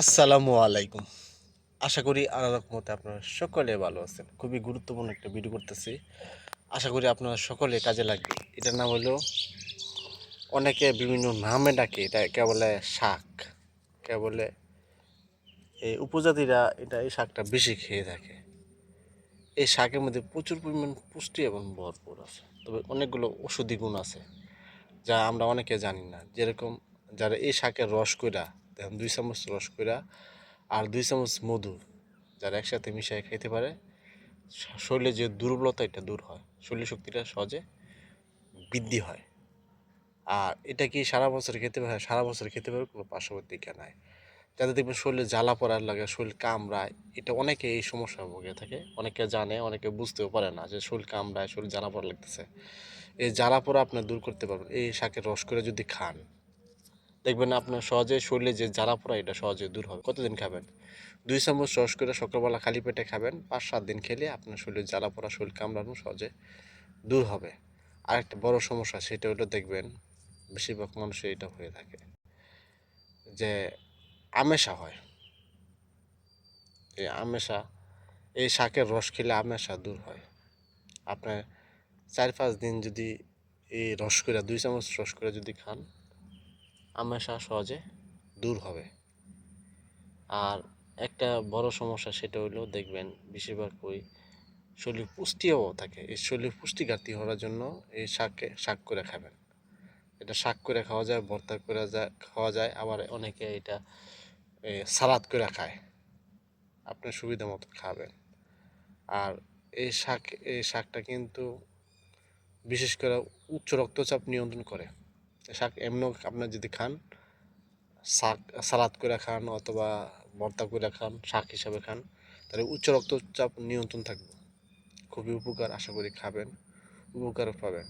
আসসালামু আলাইকুম। আশা করি আল্লাহ রহমতে আপনারা সকলে ভালো আছেন। খুবই গুরুত্বপূর্ণ একটা ভিডিও করতেছি। আশা করি আপনারা সকলে কাজে লাগবে। এটার নাম হলো, অনেকে বিভিন্ন নামে ডাকে, এটা কে বলে শাক, কে বলে, এই উপজাতিরা এটা এই শাকটা বেশি খেয়ে থাকে। এই শাকের মধ্যে প্রচুর পরিমাণ পুষ্টি এবং ভরপুর আছে। তবে অনেকগুলো ওষুধি গুণ আছে, যা আমরা অনেকে জানি না। যেরকম যারা এই শাকের রস কইরা দেখেন দুই চামচ রস কইরা আর দুই চামচ মধু, যারা একসাথে মিশিয়ে খেতে পারে। শরীরে যে দুর্বলতা, এটা দূর হয়। শরীর শক্তিটা সহজে বৃদ্ধি হয়। আর এটা কি সারা বছর খেতে পারে? সারা বছর খেতে পারে কোনো পার্শ্ববর্তী পার্শ্ববর্তীকা নাই। যাতে দেখবেন শরীরে জ্বালা পড়ার লাগে, শরীর কামড়ায়, এটা অনেকে এই সমস্যা ভোগে থাকে। অনেকে জানে, অনেকে বুঝতেও পারে না যে শরীর কামড়ায়, শরীর জ্বালা পড়া লাগতেছে। এই জ্বালা পড়া আপনি দূর করতে পারবেন। এই শাকের রস করে যদি খান দেখবেন আপনার সহজে শরীরে যে জ্বালা পোড়া এটা সহজে দূর হবে। কতদিন খাবেন? দুই চামচ রস করে সকালবেলা খালি পেটে খাবেন। পাঁচ, সাত দিন খেলে আপনার শরীরে জ্বালা পোড়া শরীর কামড়ানো সহজে দূর হবে। আরেকটা বড় সমস্যা, সেটা হলো দেখবেন, বেশিরভাগ মানুষের এটা হয়ে থাকে যে আমেশা হয়। এই আমেশা, এই শাকের রস খেলে আমেশা দূর হয়। আপনার চার, পাঁচ দিন যদি এই রস করে, দুই চামচ রস করে যদি খান আমেশা সহজে দূর হবে। আর একটা বড় সমস্যা সেটা হলো দেখবেন বেশিরভাগ ওই শরীর পুষ্টিও থাকে। এই শরীর পুষ্টি ঘাটতি হওয়ার জন্য এই শাককে শাক করে খাবেন। এটা শাক করে খাওয়া যায়, ভর্তা করে যায় খাওয়া যায়, আবার অনেকে এটা সালাদ করে খায়। আপনার সুবিধা মতো খাবেন। আর এই শাক, এই শাকটা কিন্তু বিশেষ করে উচ্চ রক্তচাপ নিয়ন্ত্রণ করে। শাক এমনও আপনার যদি খান, শাক, সালাদ করে খান অথবা ভর্তা করে খান, শাক হিসাবে খান, তাহলে উচ্চ রক্তচাপ নিয়ন্ত্রণ থাকবে। খুবই উপকার আশা করি খাবেন উপকার পাবেন।